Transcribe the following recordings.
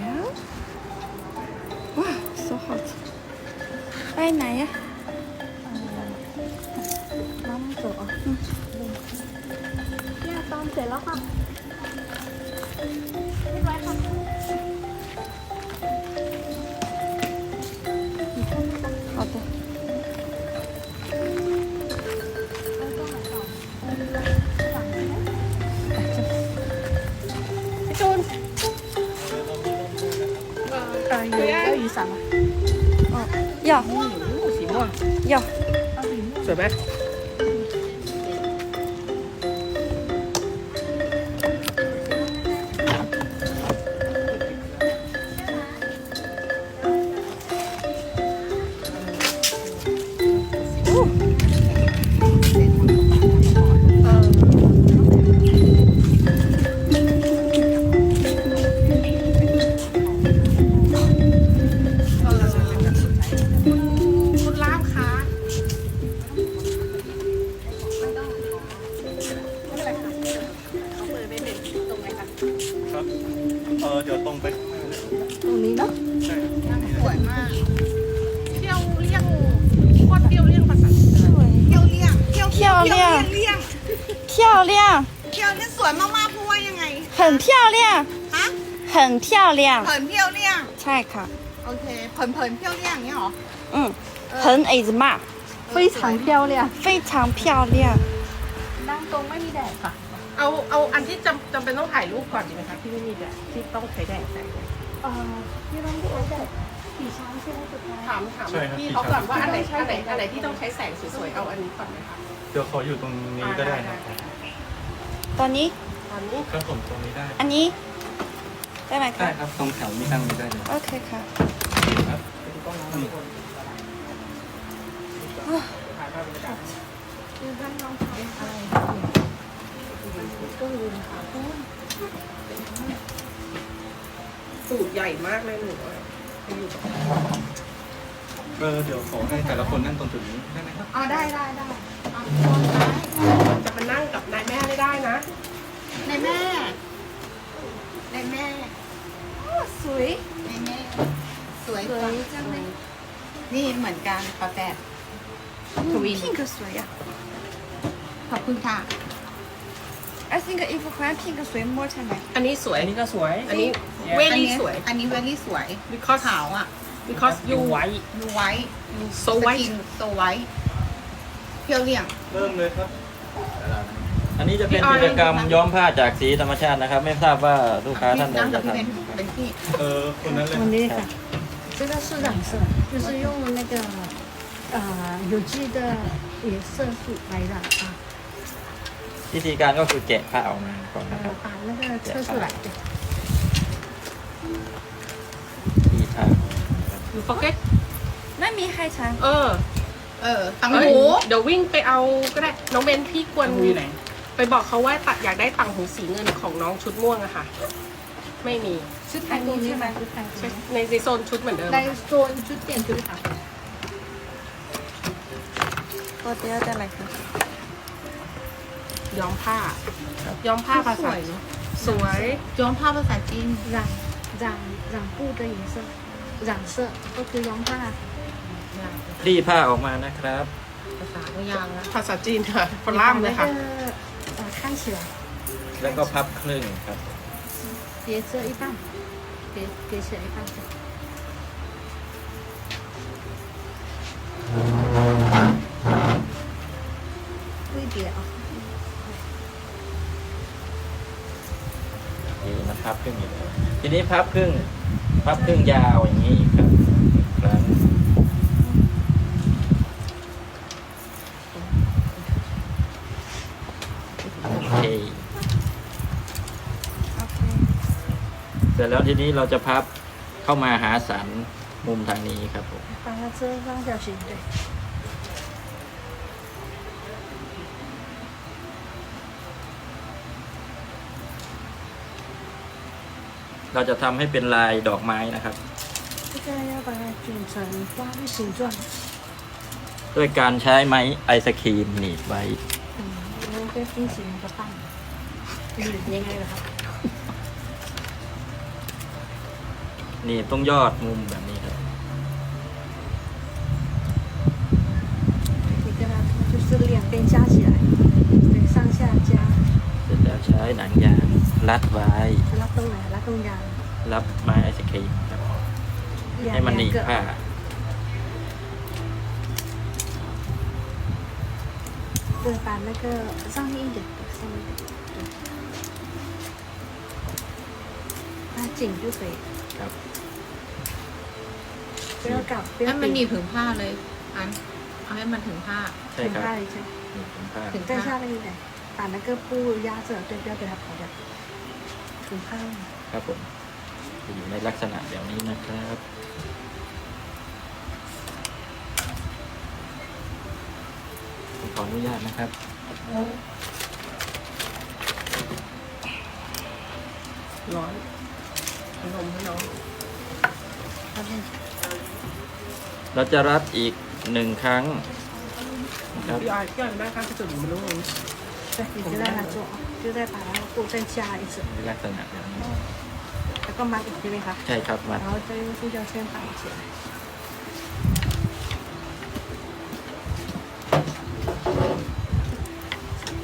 Yeah. Wow, so hot. ไปไหนอะน้ำตัวเนี่ยตอนเสร็จแล้วค่ะเรียบร้อยค่ะ 要สีม่วง要，สวยไหม รงนี้เนาะ ใช่ครับ สวยมาก เที่ยวเลี่ยงโคตรเที่ยวเลี่ยงภาษา เที่ยวเลี่ยงเที่ยว 漂 เที่ยว 亮 เลี่ยงเลี่ยง 漂亮， เที่ยวเนี่ยสวยมากๆเพราะว่ายังไง 很漂亮， ฮะ 很漂亮。 เผินเที่ยวเลี่ยง ใช่ค่ะ โอเคเผินเผินเที่ยวเลี่ยงอย่างเงี้ยเหรอ 嗯，很 is 嘛，非常漂亮非常漂亮。 นั่งตรงไม่มีแดดค่ะ เอาเอาอันที่จำจำเป็นต้องถ่ายรูปก่อนดีไหมคะที่ไม่มีแดดที่ต้องใช้แดดแสง เอ่อที่ต้องใช้แดดกี่ช้างใช่ไหมสุดท้ายถามถามพี่เขาก่อนว่าอันไหนอันไหนอันไหนที่ต้องใช้แสงสวยๆเอาอันนี้ก่อนไหมคะเดี๋ยวขออยู่ตรงนี้ก็ได้นะตอนนี้ตอนนี้ครับผมตรงนี้ได้ อันนี้ ได้ไหมได้คะครับตรงแถวนี้ตั้งนี้ได้เลยโอเคค่ะครับอืมคือท่านลองทำอะไรก็ลืมค่ะ สูตรใหญ่มากเลยหนูอะไปอยู่กับเออเดี๋ยวขอให้แต่ละคนนั่งตรงจุดนี้ได้ไหมครับ อ๋อได้ได้ได้เอาจะมานั่งกับนายแม่ไม่ได้นะ ในแม่ในแม่สวยในแม่ สวยสวยจังเลยนี่เหมือนกันฝาแฝดทวิน pink สวยอะขอบคุณค่ะ I think if 换 pink สวย more ใช่ไหม อันนี้สวย อันนี้ก็สวย อันนี้ อั very นี้ สวย อันนี้เวลี่สวย because ขาวอ่ะ because ยู you ไว้ ดูไว้ so white โซไว้เที่ยวเลี่ยง เริ่มเลยครับ อันนี้จะเป็น พี่ออย กิจกรรมย้อมผ้าจากสีธรรมชาตินะครับ ไม่ทราบว่าลูกค้าท่านใด นั่งกับ จะ พี่ ท เป็นเป็นพี่ เออคนนั้นเลย วันนี้ค่ะ这个是染色，就是用那个呃有机的野色素来染啊， ำ วิธีการก็คือแกะผ้าออกมาก่อนนะครับแล้วก็เชื่อสลัดที่ผ้าอยู่อกเก็ตไม่มีใครช้างเออ เออตังหู เดี๋ยววิ่งไปเอาก็ได้น้องเบนพี่ควรอยู่ไหนไปบอกเขาว่าตัดอยากได้ตังหูสีเงินของน้องชุดม่วงอะค่ะ ไม่มีชุดไทยมีใช่ไหมชุดไทยในในโซนชุดเหมือนเดิมในโซนชุดเปลี่ยนชุดค่ะตัวเตี้ยจะอะไรคะ ย้อมผ้า ย้อมผ้าภาษาสวย ย้อมผ้าภาษาจีน 染染染布的颜色，染色ก็คือย้อมผ้า รีดผ้าออกมานะครับ ภาษาก็ยาวแล้ว ภาษาจีนค่ะคนล่ามเลยค่ะ 那个呃看起来 แล้วก็พับครึ่งครับ 叠这一半，叠叠起来一半。不一叠啊， พับครึ่งอยู่แล้วทีนี้พับครึ่ง พับครึ่งยาวอย่างนี้ครับอีกครั้งโอเค โอเค เสร็จแล้วทีนี้เราจะพับเข้ามาหาสันมุมทางนี้ครับผม 把它这方角形对。 เราจะทำให้เป็นลายดอกไม้นะครับ 这个要把它卷成花的形状， ด้วยการใช้ไม้ไอศครีมหนีบไว้ 嗯，然后再进行一个拌。嗯，应该的哈。 หนีบตรงยอดมุมแบบนี้ครับ 你跟它就是两边加起来，对，上下加， เสร็จแล้วใช้หนังยาง รัดไว้ รัดตรงไหนรัดตรงยางรับไม้ไอศครีมคให้มันหนีผ้าเกิดปานแล้วก็ซ่องให้อีกเด็กซ่องี่เาจริงด้วยสิครับเปรี้ยวกับเปรี้ยวให้มันหนีบถึงผ้าเลยอันเอาให้มันถึงผ้าถึงผ้าเลยใช่ถึงผ้า ถึงแต่ชาติอะไรแต่ปานแล้วก็ปูยาเสือเปรี้ยวๆไปทับของแบบ ถุงผ้าครับผมจะอยู่ในลักษณะแบบนี้นะครับผมขออนุญาตนะครับร้อนนมให้น้องเราจะรัดอีกหนึ่งครั้งนะครับพี่ออยพี่ออยได้ครั้งที่สุดหนูไม่รู้เลยผมได้ค่ะจุ๊ 就再把那个布再加一次， ในลักษณะแบบนี้ แล้วก็มัดอีกใช่ไหมคะ ใช่ครับมา 然后再用塑胶圈绑起来。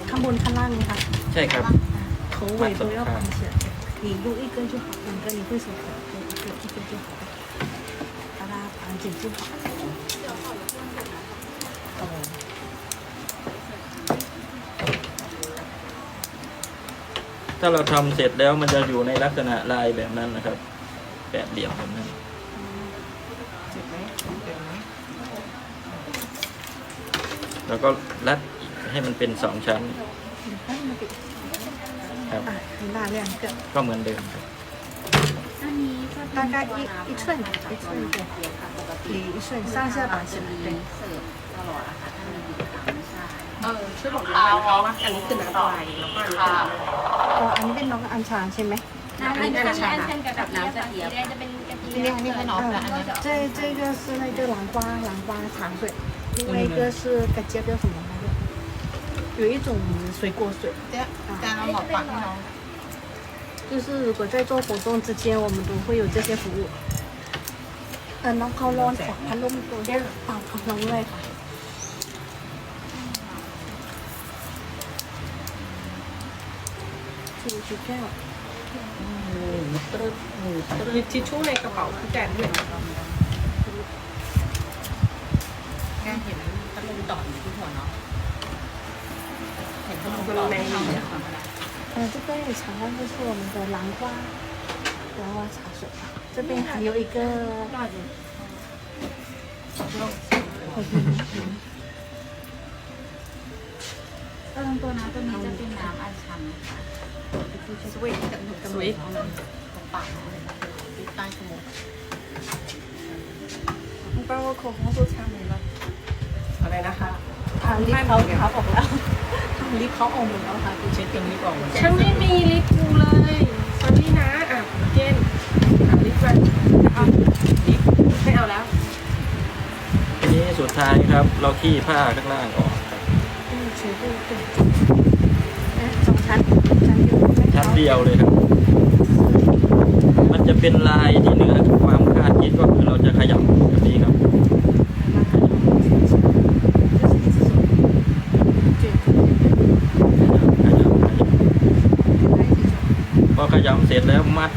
ข้างบนข้างล่างนะคะ ใช่ครับ 头尾都要绑起来。你用一根就好，两根你会手疼，对，一根一根就好了，把它绑紧就好。 ถ้าเราทำเสร็จแล้วมันจะอยู่ในลักษณะลายแบบนั้นนะครับ แบบเดี่ยวแบบนั้น เจ็บไหมเจ็บไหม แล้วก็รัดอีกให้มันเป็นสองชั้น ครับ 啊，那两个， ก็เหมือนเดิมครับ 大概一一寸一寸对，你一寸上下绑起来，对。 เออช่วยบอกน้องเขาว่าอันนี้คือน้ำอะไรแล้วก็อันนี้คือน้ำอะไร อ๋ออันนี้เป็นน้องอัญชันใช่ไหม อันนี้อันนี้ชา กับน้ำกระเทียม จะเป็นกะทิ นี่นี่นี่ให้น้องแต่อันนี้ 这这个是那个南瓜南瓜茶水，另外一个是个叫叫什么来着？有一种水果水， เจ๊จานเราหมอกปากให้น้อง 就是如果在做活动之间，我们都会有这些服务。เออน้องเขาร้อนขอพัดลมตัวเป่าของน้องเลยค่ะ สี่สิบแก้ว มีทิชชู่ในกระเป๋าพี่แจนด้วย แกเห็นพัดลมดอดอยู่ที่หัวเนาะเห็นพัดลม มัน ดอด ใน ที่หัว นี้ เนาะ 嗯，这边有常温，就是我们的南瓜南瓜茶水，这边还有一个 เออตัวน้ำตัวนี้จะเป็นน้ำอัญชัน สวีทกั สวิตสวิตปากใต้จมูกแปลว่าโค้งสุดชาเลยนะอะไรนะคะทางลิปเขาเขาออกแล้วทางลิปเขาออกหมดแล้วค่ะคุณเช็ดเต็มลิปออกหมดฉันไม่มีลิปกูเลยสวัสดีนะอะเกนถามลิปกันเอาลิปไม่เอาแล้วทีนี้สุดท้ายครับ เราขี้ผ้าข้างล่างออกครับเช็ดดูจงชั้น เดียวเลยครับ มันจะเป็นลายที่เหนือความคาดคิดก็คือเราจะขยับแบบนี้ครับพอขยำเสร็จแล้วมัด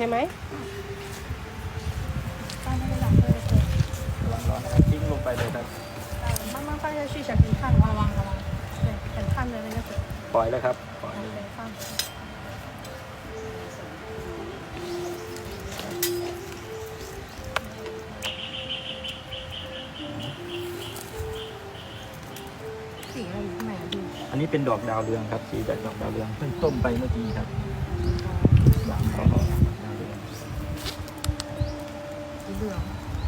โอเคไหม 放那个染色的可以， ระวังร้อนนะครับทิ้งลงไปเลยครับ 呃，慢慢放下去，小心烫，汪汪汪汪，对，很烫的那个水， ปล่อยเลยครับปล่อยเลย 对，放。 สีอะไรอยู่ข้างในอะดู อันนี้เป็นดอกดาวเรืองครับสีจากดอกดาวเรืองเพิ่งต้มไปเมื่อกี้ครับดอกดา เรือง สีเหลือง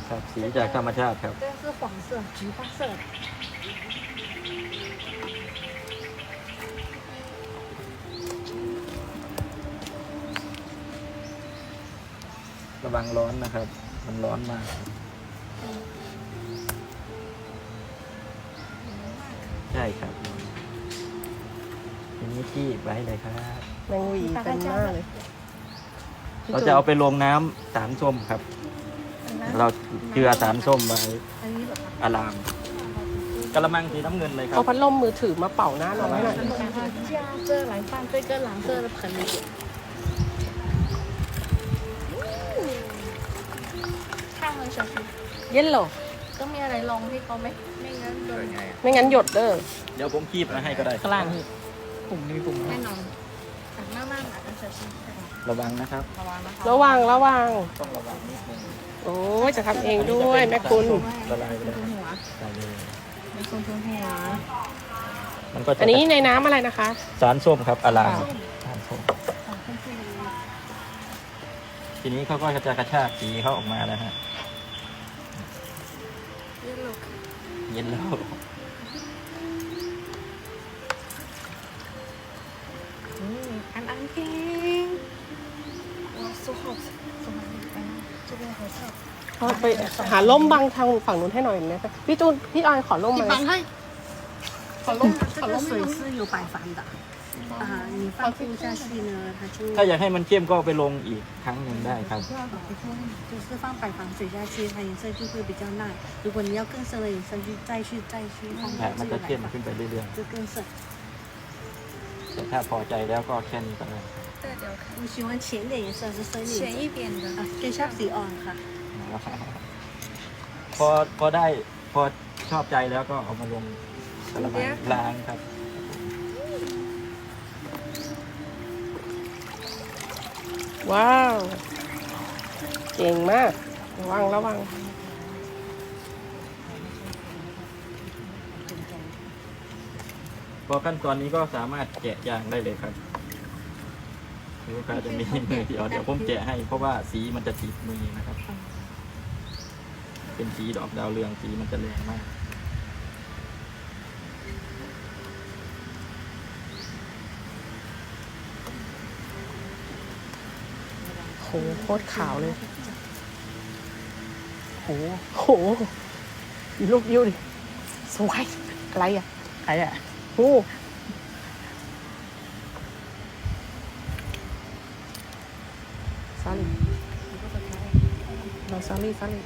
ครับสีจากธรรมชาติครับ 这个是黄色，橘黄色的。 ระวังร้อนนะครับ มันร้อนมากครับใช่ครับทีนี้ที่ไว้เลยครับ แมงหวีเป็นมากเลย เราจะเอาไปลงน้ำสารส้มครับ เราเจือสารส้มไว้ อันนี้แบบ อารามกระมังสีน้ำเงินเลยครั เอา บ พัดลมมือถือมาเป่าหน้าน้องให้หน่อย 把它加这来放这个蓝色的盆里边。ข้างเลย小心 เย็นเหรอ ต้องมีอะไรรองให้เขาไหมไม่งั้นโดน ไม่งั้นหยดเด้อ เดี๋ยวผมคีบมาให้ก็ได้ ข้างล่างนี่ปุ่มนี่มีปุ่ม แน่นอนแต่หน้าบ้านอาจจะ小心 ระวังนะครับ ระวังนะคะ ระวังระวัง ต้องระวังนิดนึง โอ้จะทำเองด้วยแม่คุณน้วครัลทุหัวอันนี้ในน้ำอะไรนะคะสารส้มครับอาราสารส้มทีนี้เขาก็จะกระชากสีเขาออกมาแล้วฮะเย็นแล้วอันอันเก่งว้าวสุด เอาไปหาร่มบังทางฝั่งนู้นให้หน่อยนะคะพี่จูนพี่ออยขอร่มมา ให้ ขอร่ม 这个水是有摆防的啊你放不下去呢它就 ถ้าอยากให้มันเข้มก็เอาไปลงอีกครั้งหนึ่งได้ครับ 就是放摆防水下去，它颜色就会比较烂。如果你要更深的颜色，就再去再去放 แต่ 到 มัน 这 จะ 个 เข้ม 来 ขึ้น 放， ไปเรื่อย 就更深。 ๆ แต่ถ้าพอใจแล้วก็แค่นี้ก็ได้ 这个看你喜欢浅一点颜色还是深一浅点一点的啊，偏向สีอ่อนค่ะ พอพอได้พอชอบใจแล้วก็เอามาลงกระมังล้างครับ ว้าว เก่งมาก ระวังระวัง พอขั้นตอนนี้ก็สามารถแกะยางได้เลยครับ ลูกค้าจะมีมือเดียวเดี๋ยวผมแกะให้ เพราะว่าสีมันจะติดมือนะครับ เป็นสีดอกดาวเรืองสีมันจะแรงมาก โหโคตรขาวเลย โหโหดูรูปวิวดิ สวย อะไรอะใครอะโอ้ซาลีเรา ซาลีซาลี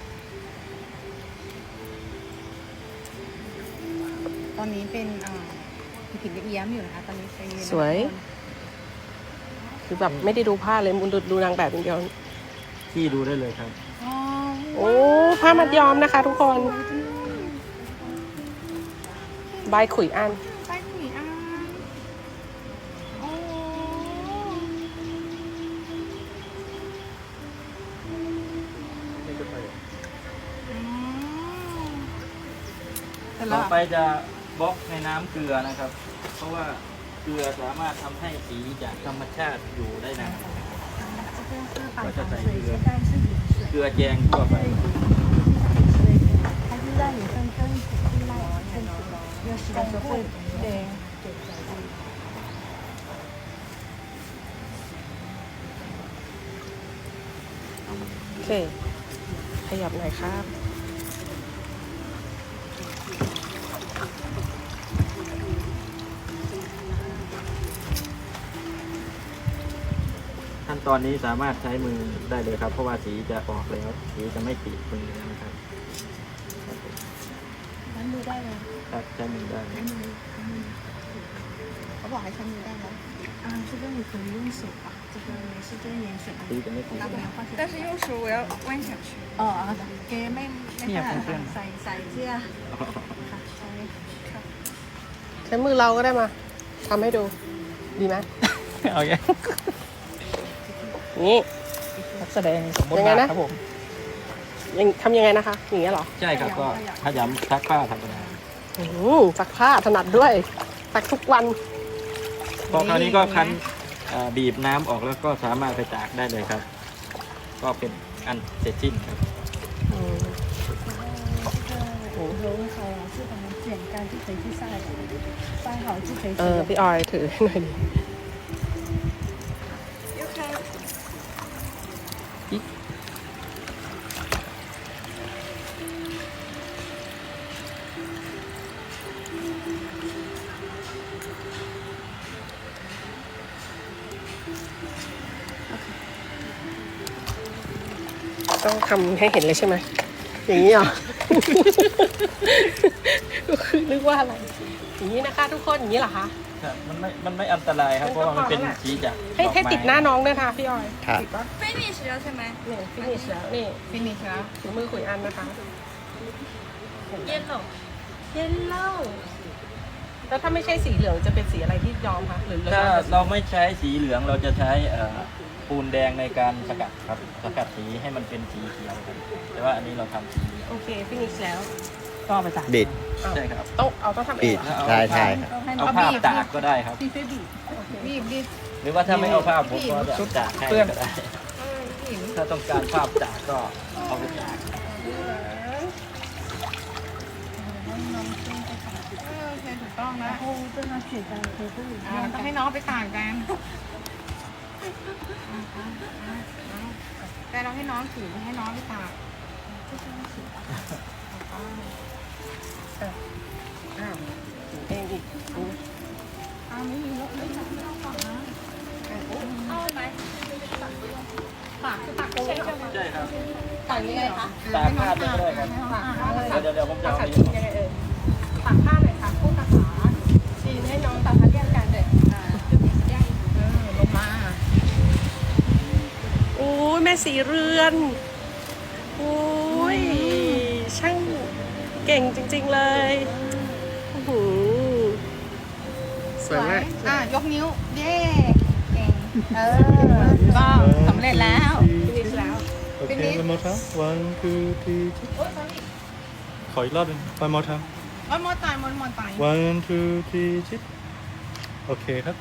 ตอนนี้เป็นอ่าผิดเอี้ยมอยู่นะคะ ตอนนี้ไปสวย คือแบบไม่ได้ดูผ้าเลยมุนดูดูนางแบบอย่างเดียวสีจี้ดูได้เลยครับอ๋อโอ้ผ้ามัดย้อมนะคะทุกคนใบขุยอัน ไปจะบล็อกในน้ำเกลือนะครับ เพราะว่าเกลือสามารถทำให้สีจากธรรมชาติอยู่ได้นาน 这个是半糖水，现在是盐水。 เกลือแจงทั่วไป 它是让你更更耐更久，有洗的时候会对。 โอเค ขยับหน่อยครับ ตอนนี้สามารถใช้มือได้เลยครับ เพราะว่าสีจะออกแล้ว สีจะไม่ติดมือแล้วนะครับ 难度带了 ครับใช้มือได้ เขาบอกให้ใช้มือได้แล้ว 啊，这个你可以用手吧，这个是这个盐水。 สีจะไม่ติด 那不然换成但是用手我要弯下去。哦啊，给妹妹เนี่ย 看 เพื่อน ใส่ใส่เสื้อค่ะใส่ค่ะ ใช้มือเราก็ได้มาทำให้ดู ดีไหม เอาแย่ นี้ นักแสดงสมบูรณ์นะ ครับผมยังทำยังไงนะคะ อย่างเงี้ยหรอใช่ครับก็ถ้าย้ำซักผ้าธรรมดาอืมซักผ้าถนัดด้วยซักทุกวัน พอคราวนี้ก็คั้นบีบน้ำออกแล้วก็สามารถไปตากได้เลยครับ ก็เป็นอันเสร็จสิ้นครับ อืมเออพี่ออยถือหหน่อยดิ ต้องทำให้เห็นเลยใช่ไหม อย่างนี้เหรอ ก็คือนึกว่าอะไร อย่างนี้นะคะทุกคน อย่างนี้เหรอคะ ครับมันไม่มันไม่อันตรายครับเพราะว่ามันเป็นสีจากให้ดอกให้ไม้ติดหน้าน้องด้วยค่ะพี่ออยครับ ติดปะ finish แล้วใช่ไหมนี่ฟินิชแล้วนี่ finish แล้วถุงมือขุยอันนะคะ เย็นหรอเยลโล่แล้วถ้าไม่ใช่สีเหลืองจะเป็นสีอะไรที่ย้อมคะหรือถ้าเราเราไม่ใช้สีเหลืองเราจะใช้เอ่อปูนแดงในการสกัดครับสกัดสีให้มันเป็นสีเขียวครับแต่ว่าอันนี้เราทำสีเหลืองโอเคฟินิชแล้ว ก็เอาไปตากบิด ใช่ครับต้อเอาต้องทำเองเหรอ ใช่ใช่เอาภาบีบตากก็ได้ครับ พี่ช่บีบบีบบีบ หรือว่าถ้าไม่เอาภาพผมก็จะตากให้เปื้อน ก็ได้ถ้าต้องการภาพตากก็เอาไปตากต้องนะโอ้ต้นน้เสียใจ่าต้องให้น้องไปต่างกันแต่เราให้น้องถือให้น้องไปต่ากง อ้าวเองอีกอืมอ้าวไม่มีแล้วไม่จับไม่ต้องก่อนนะเอาไหมตากคือตากใช่ไหมใช่ครับต่างยังไงคะตากผ้าได้เลยครับตากผ้าเดี๋ยวเดี๋ยวผมจะเอาไปยังไงเอ่ยตากผ้าหน่อยค่ะพูดภาษาจีนให้น้องตากผ้าเรียนกันเลยอ่าเออลงมาโอ้ยแม่สีเรือนโอ้ยช่าง เก่งจริง ๆเลยโอ้โหสวยมากอะ ยกนิ้ว เย้เก่งเออ ก็สำเร็จแล้ว ฟินิชแล้ว โอเค one more time one two three ขออีกรอบหนึง one more time วันมอตายวันมอตาย one two three ชิดโอเคครับ